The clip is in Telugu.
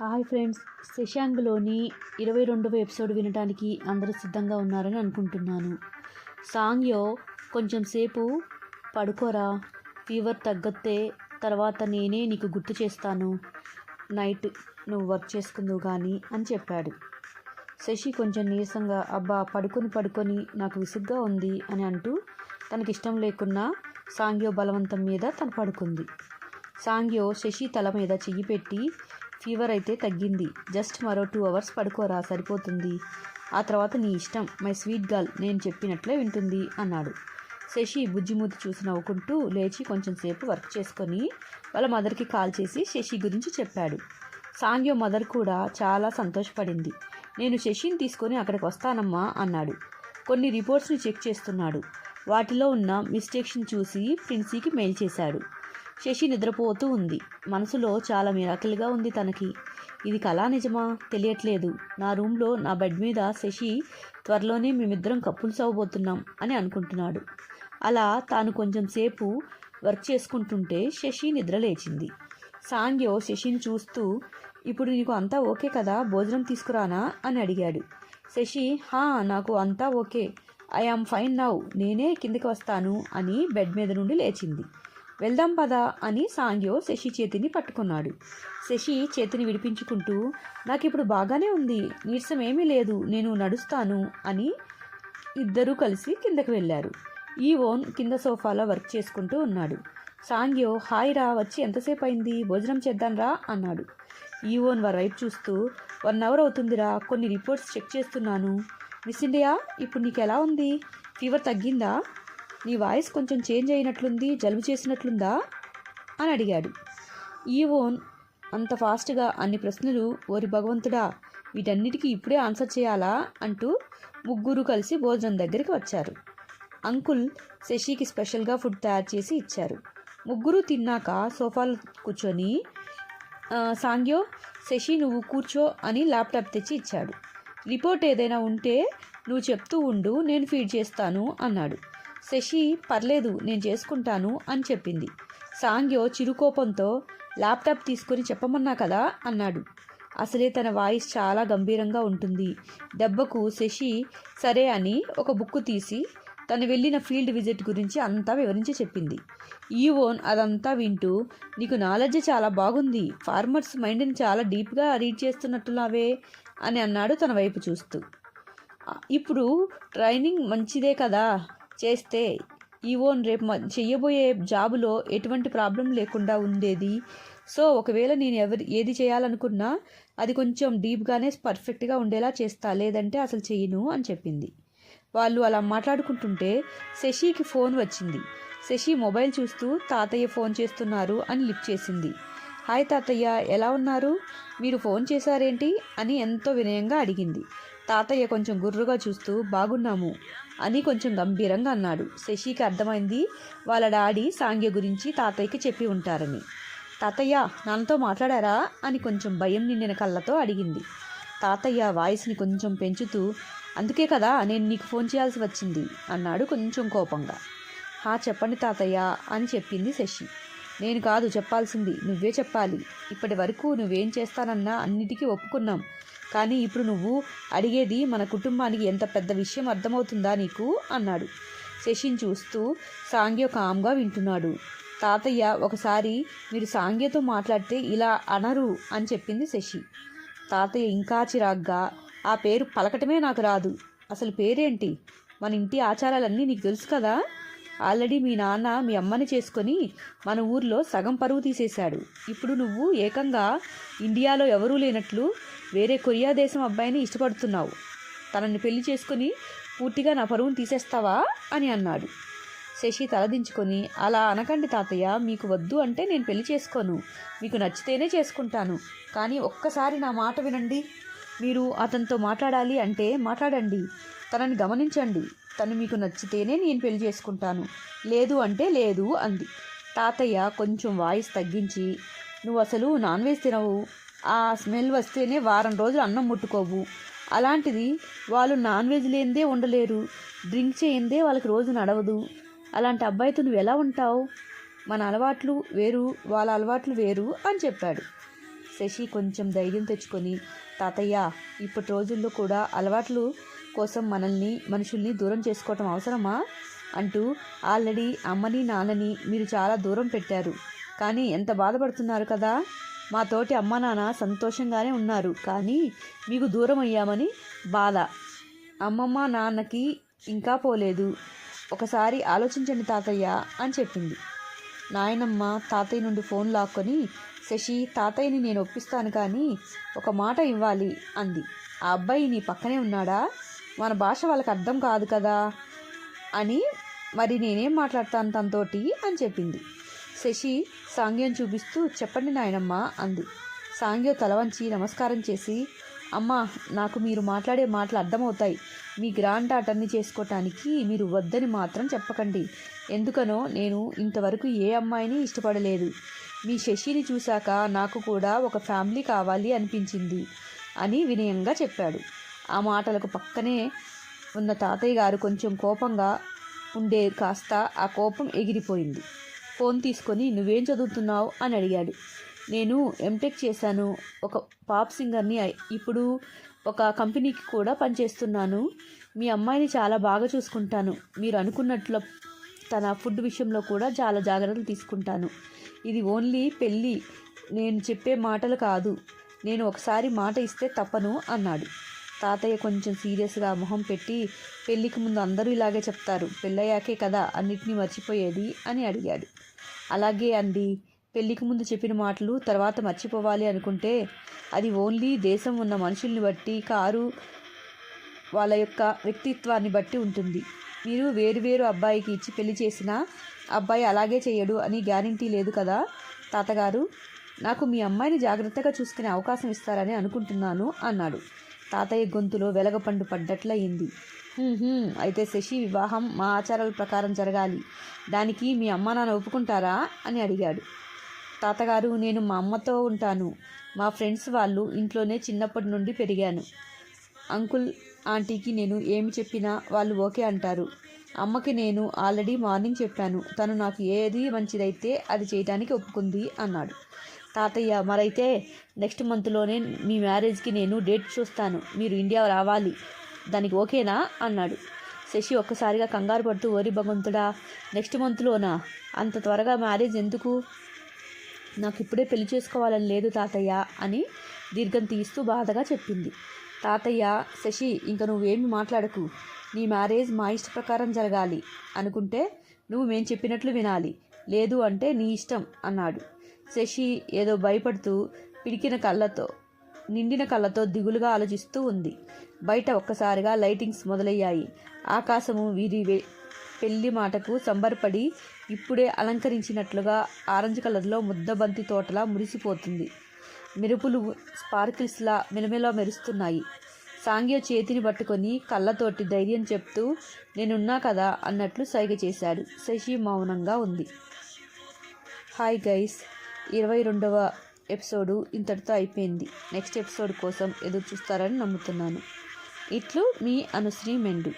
హాయ్ ఫ్రెండ్స్ శశాంక్లోని ఇరవై రెండవ ఎపిసోడ్ వినడానికి అందరూ సిద్ధంగా ఉన్నారని అనుకుంటున్నాను. సాంగ్యో కొంచెం సేపు పడుకోరా ఫీవర్ తగ్గతే తర్వాత నేనే నీకు గుర్తు చేస్తాను. నైట్ నువ్వు వర్క్ చేసుకుందువు కానీ అని చెప్పాడు. శశి కొంచెం నీరసంగా అబ్బా పడుకొని పడుకొని నాకు విసుగ్గా ఉంది అని అంటూ తనకి ఇష్టం లేకున్నా సాంగ్యో బలవంతం మీద తను పడుకుంది. సాంగ్యో శశి తల మీద చెయ్యి పెట్టి ఫీవర్ అయితే తగ్గింది. జస్ట్ మరో టూ అవర్స్ పడుకోరా సరిపోతుంది. ఆ తర్వాత నీ ఇష్టం మై స్వీట్ గర్ల్ నేను చెప్పినట్లే వింటుంది అన్నాడు. శశి బుజ్జిమూతి చూసి నవ్వుకుంటూ లేచి కొంచెం సేపు వర్క్ చేసుకొని వాళ్ళ మదర్కి కాల్ చేసి శశి గురించి చెప్పాడు. సాంగ్యో మదర్ కూడా చాలా సంతోషపడింది. నేను శశిని తీసుకొని అక్కడికి వస్తానమ్మా అన్నాడు. కొన్ని రిపోర్ట్స్ని చెక్ చేస్తున్నాడు. వాటిలో ఉన్న మిస్టేక్స్ని చూసి ప్రిన్సీకి మెయిల్ చేశాడు. శశి నిద్రపోతూ ఉంది. మనసులో చాలా మిరాకిల్గా ఉంది తనకి. ఇది కళా నిజమా? తెలియట్లేదు. నా రూమ్లో నా బెడ్ మీద శశి త్వరలోనే మేమిద్దరం కప్పుల్స్ అవ్వబోతున్నాం అని అనుకుంటున్నాడు. అలా తాను కొంచెం సేపు వర్క్ చేసుకుంటుంటే శశి నిద్ర లేచింది. సాంగ్యో శశిని చూస్తూ ఇప్పుడు నీకు అంతా ఓకే కదా? భోజనం తీసుకురానా? అని అడిగాడు. శశి హా నాకు అంతా okay. I am fine now. నేనే కిందకి వస్తాను అని బెడ్ మీద నుండి లేచింది. వెళ్దాం పదా అని సాంగ్యో శశి చేతిని పట్టుకున్నాడు. శశి చేతిని విడిపించుకుంటూ నాకు ఇప్పుడు బాగానే ఉంది. నీరసం ఏమీ లేదు. నేను నడుస్తాను అని ఇద్దరూ కలిసి కిందకి వెళ్ళారు. ఈ ఓన్ కింద సోఫాలో వర్క్ చేసుకుంటూ ఉన్నాడు. సాంగ్యో హాయ్ రా వచ్చి ఎంతసేపు అయింది భోజనం చేద్దాం రా అన్నాడు. ఈ ఓన్ వారి వైపు చూస్తూ వన్ అవర్ అవుతుందిరా. కొన్ని రిపోర్ట్స్ చెక్ చేస్తున్నాను. మిస్ ఇండియా ఇప్పుడు నీకు ఎలా ఉంది? ఫీవర్ తగ్గిందా? నీ వాయిస్ కొంచెం చేంజ్ అయినట్లుంది జలుబు చేసినట్లుందా? అని అడిగాడు. ఈ ఓన్ అంత ఫాస్ట్గా అన్ని ప్రశ్నలు ఓరి భగవంతుడా వీటన్నిటికీ ఇప్పుడే ఆన్సర్ చేయాలా? అంటూ ముగ్గురు కలిసి భోజనం దగ్గరికి వచ్చారు. అంకుల్ శశికి స్పెషల్గా ఫుడ్ తయారు చేసి ఇచ్చారు. ముగ్గురు తిన్నాక సోఫాలో కూర్చొని సాంగ్యో శశి నువ్వు కూర్చో అని ల్యాప్టాప్ తెచ్చి ఇచ్చాడు. రిపోర్ట్ ఏదైనా ఉంటే నువ్వు చెప్తూ ఉండు నేను ఫీడ్ చేస్తాను అన్నాడు. శశి పర్లేదు నేను చేసుకుంటాను అని చెప్పింది. సాంగ్యో చిరుకోపంతో ల్యాప్టాప్ తీసుకొని చెప్పమన్నా కదా? అన్నాడు. అసలే తన వాయిస్ చాలా గంభీరంగా ఉంటుంది. దెబ్బకు శశి సరే అని ఒక బుక్ తీసి తను వెళ్ళిన ఫీల్డ్ విజిట్ గురించి అంతా వివరించి చెప్పింది. ఈ ఓన్ అదంతా వింటూ నీకు నాలెడ్జ్ చాలా బాగుంది ఫార్మర్స్ మైండ్ని చాలా డీప్గా రీడ్ చేస్తున్నట్టున్నావే అని అన్నాడు తన వైపు చూస్తూ. ఇప్పుడు ట్రైనింగ్ మంచిదే కదా? చేస్తే ఈవోన్ రేపు మ- చెయ్యబోయే జాబులో ఎటువంటి ప్రాబ్లం లేకుండా ఉండేది. సో ఒకవేళ నేను ఎవరి ఏది చేయాలనుకున్నా అది కొంచెం డీప్గానే పర్ఫెక్ట్గా ఉండేలా చేస్తా. లేదంటే అసలు చెయ్యను అని చెప్పింది. వాళ్ళు అలా మాట్లాడుకుంటుంటే శశికి ఫోన్ వచ్చింది. శశి మొబైల్ చూస్తూ తాతయ్య ఫోన్ చేస్తున్నారు అని లిఫ్ట్ చేసింది. హాయ్ తాతయ్య ఎలా ఉన్నారు? మీరు ఫోన్ చేశారేంటి? అని ఎంతో వినయంగా అడిగింది. తాతయ్య కొంచెం గుర్రుగా చూస్తూ బాగున్నాము అని కొంచెం గంభీరంగా అన్నాడు. శశికి అర్థమైంది వాళ్ళ డాడీ సాంగ్య గురించి తాతయ్యకి చెప్పి ఉంటారని. తాతయ్య నాన్నతో మాట్లాడారా? అని కొంచెం భయం నిండిన కళ్ళతో అడిగింది. తాతయ్య వాయిస్ని కొంచెం పెంచుతూ అందుకే కదా నేను నీకు ఫోన్ చేయాల్సి వచ్చింది అన్నాడు కొంచెం కోపంగా. హా చెప్పండి తాతయ్య అని చెప్పింది శశి. నేను కాదు చెప్పాల్సింది నువ్వే చెప్పాలి. ఇప్పటి వరకు నువ్వేం చేస్తానన్నా అన్నిటికీ ఒప్పుకున్నాం. కానీ ఇప్పుడు నువ్వు అడిగేది మన కుటుంబానికి ఎంత పెద్ద విషయం అర్థమవుతుందా నీకు? అన్నాడు. శశిని చూస్తూ సాంగ్య కామ్గా వింటున్నాడు. తాతయ్య ఒకసారి మీరు సాంగ్యతో మాట్లాడితే ఇలా అనరు అని చెప్పింది శశి. తాతయ్య ఇంకా చిరాగ్గా ఆ పేరు పలకటమే నాకు రాదు. అసలు పేరేంటి? మన ఇంటి ఆచారాలన్నీ నీకు తెలుసు కదా? ఆల్రెడీ మీ నాన్న మీ అమ్మని చేసుకొని మన ఊర్లో సగం పరువు తీసేశాడు. ఇప్పుడు నువ్వు ఏకంగా ఇండియాలో ఎవరూ లేనట్లు వేరే కొరియా దేశం అబ్బాయిని ఇష్టపడుతున్నావు. తనని పెళ్ళి చేసుకొని పూర్తిగా నా పరువును తీసేస్తావా అని అన్నాడు. శశి తలదించుకొని అలా అనకండి తాతయ్య మీకు వద్దు అంటే నేను పెళ్ళి చేసుకోను. మీకు నచ్చితేనే చేసుకుంటాను. కానీ ఒక్కసారి నా మాట వినండి. మీరు అతనితో మాట్లాడాలి అంటే మాట్లాడండి. తనని గమనించండి. తను మీకు నచ్చితేనే నేను పెళ్ళి చేసుకుంటాను. లేదు అంటే లేదు అంది. తాతయ్య కొంచెం వాయిస్ తగ్గించి నువ్వు అసలు నాన్ వెజ్ తినవు. ఆ స్మెల్ వస్తేనే వారం రోజులు అన్నం ముట్టుకోవు. అలాంటిది వాళ్ళు నాన్ వెజ్ లేనిదే ఉండలేరు. డ్రింక్ చేయందే వాళ్ళకి రోజు నడవదు. అలాంటి అబ్బాయితో నువ్వు ఎలా ఉంటావు? మన అలవాట్లు వేరు వాళ్ళ అలవాట్లు వేరు అని చెప్పాడు. శశి కొంచెం ధైర్యం తెచ్చుకొని తాతయ్య ఇప్పటి రోజుల్లో కూడా అలవాట్లు కోసం మనల్ని మనుషుల్ని దూరం చేసుకోవటం అవసరమా? అంటూ ఆల్రెడీ అమ్మని నాన్నని మీరు చాలా దూరం పెట్టారు. కానీ ఎంత బాధపడుతున్నారు కదా? మా తోటి అమ్మ నాన్న సంతోషంగానే ఉన్నారు. కానీ మీకు దూరం అయ్యామని బాధ. అమ్మమ్మ నాన్నకి ఇంకా పోలేదు. ఒకసారి ఆలోచించండి తాతయ్య అని చెప్పింది. నాయనమ్మ తాతయ్య నుండి ఫోన్ లాక్కొని శశి తాతయ్యని నేను ఒప్పిస్తాను కానీ ఒక మాట ఇవ్వాలి అంది. ఆ అబ్బాయి నీ పక్కనే ఉన్నాడా? మన భాష వాళ్ళకి అర్థం కాదు కదా అని మరి నేనేం మాట్లాడతాను తనతోటి అని చెప్పింది. శశి సాంగ్యం చూపిస్తూ చెప్పండి నాయనమ్మ అంది. సాంగ్యం తల వంచి నమస్కారం చేసి అమ్మా నాకు మీరు మాట్లాడే మాటలు అర్థమవుతాయి. మీ గ్రాండ్ అటర్నీ చేసుకోవటానికి మీరు వద్దని మాత్రం చెప్పకండి. ఎందుకనో నేను ఇంతవరకు ఏ అమ్మాయిని ఇష్టపడలేదు. మీ శశిని చూశాక నాకు కూడా ఒక ఫ్యామిలీ కావాలి అనిపించింది అని వినయంగా చెప్పాడు. ఆ మాటలకు పక్కనే ఉన్న తాతయ్య గారు కొంచెం కోపంగా ఉండే కాస్త ఆ కోపం ఎగిరిపోయింది. ఫోన్ తీసుకొని నువ్వేం చదువుతున్నావు? అని అడిగాడు. నేను ఎంటెక్ చేశాను. ఒక పాప్ సింగర్ని ఇప్పుడు ఒక కంపెనీకి కూడా పనిచేస్తున్నాను. మీ అమ్మాయిని చాలా బాగా చూసుకుంటాను. మీరు అనుకున్నట్లు తన ఫుడ్ విషయంలో కూడా చాలా జాగ్రత్తలు తీసుకుంటాను. ఇది ఓన్లీ పెళ్ళి. నేను చెప్పే మాటలు కాదు. నేను ఒకసారి మాట ఇస్తే తప్పను అన్నాడు. తాతయ్య కొంచెం సీరియస్గా మొహం పెట్టి పెళ్ళికి ముందు అందరూ ఇలాగే చెప్తారు. పెళ్ళయ్యాకే కదా అన్నిటినీ మర్చిపోయేది అని అడిగాడు. అలాగే అండి. పెళ్ళికి ముందు చెప్పిన మాటలు తర్వాత మర్చిపోవాలి అనుకుంటే అది ఓన్లీ దేశం ఉన్న మనుషుల్ని బట్టి కారు వాళ్ళ యొక్క వ్యక్తిత్వాన్ని బట్టి ఉంటుంది. మీరు వేరు వేరు అబ్బాయికి ఇచ్చి పెళ్ళి చేసినా అబ్బాయి అలాగే చేయడు అని గ్యారంటీ లేదు కదా? తాతగారు నాకు మీ అమ్మాయిని జాగ్రత్తగా చూసుకునే అవకాశం ఇస్తారని అనుకుంటున్నాను అన్నాడు. తాతయ్య గొంతులో వెలగపండు పడ్డట్లయింది. అయితే శశి వివాహం మా ఆచారాల ప్రకారం జరగాలి. దానికి మీ అమ్మ నాన్న ఒప్పుకుంటారా? అని అడిగాడు. తాతగారు నేను మా అమ్మతో ఉంటాను. మా ఫ్రెండ్స్ వాళ్ళు ఇంట్లోనే చిన్నప్పటి నుండి పెరిగాను. అంకుల్ ఆంటీకి నేను ఏమి చెప్పినా వాళ్ళు ఓకే అంటారు. అమ్మకి నేను ఆల్రెడీ మార్నింగ్ చెప్పాను. తను నాకు ఏది మంచిదైతే అది చేయడానికి ఒప్పుకుంది అన్నాడు. తాతయ్య మరైతే నెక్స్ట్ మంత్లోనే మీ మ్యారేజ్కి నేను డేట్ చూస్తాను. మీరు ఇండియా రావాలి. దానికి ఓకేనా? అన్నాడు. శశి ఒక్కసారిగా కంగారు పడుతూ ఓరి భగవంతుడా నెక్స్ట్ మంత్లోనా? అంత త్వరగా మ్యారేజ్ ఎందుకు? నాకు ఇప్పుడే పెళ్ళి చేసుకోవాలని లేదు తాతయ్య అని దీర్ఘం తీస్తూ బాధగా చెప్పింది. తాతయ్య శశి ఇంక నువ్వేమి మాట్లాడకు. నీ మ్యారేజ్ మా ఇష్ట ప్రకారం జరగాలి అనుకుంటే నువ్వు మేము చెప్పినట్లు వినాలి. లేదు అంటే నీ ఇష్టం అన్నాడు. శశి ఏదో భయపడుతూ పిడికిన కళ్ళతో నిండిన కళ్ళతో దిగులుగా ఆలోచిస్తూ ఉంది. బయట ఒక్కసారిగా లైటింగ్స్ మొదలయ్యాయి. ఆకాశము వీరి వే- పెళ్ళి మాటకు సంబరపడి ఇప్పుడే అలంకరించినట్లుగా ఆరెంజ్ కలర్లో ముద్దబంతి తోటలా మురిసిపోతుంది. మెరుపులు స్పార్కిల్స్లా మెలమెలా మెరుస్తున్నాయి. సాంగ్య చేతిని పట్టుకొని కళ్ళతోటి ధైర్యం చెప్తూ నేనున్నా కదా అన్నట్లు సైగ చేశాడు. శశి మౌనంగా ఉంది. హాయ్ గైస్ ఇరవై రెండవ ఎపిసోడు ఇంతటితో అయిపోయింది. నెక్స్ట్ ఎపిసోడ్ కోసం ఎదురు చూస్తారని నమ్ముతున్నాను. ఇట్లు మీ అనుశ్రీ మెండు.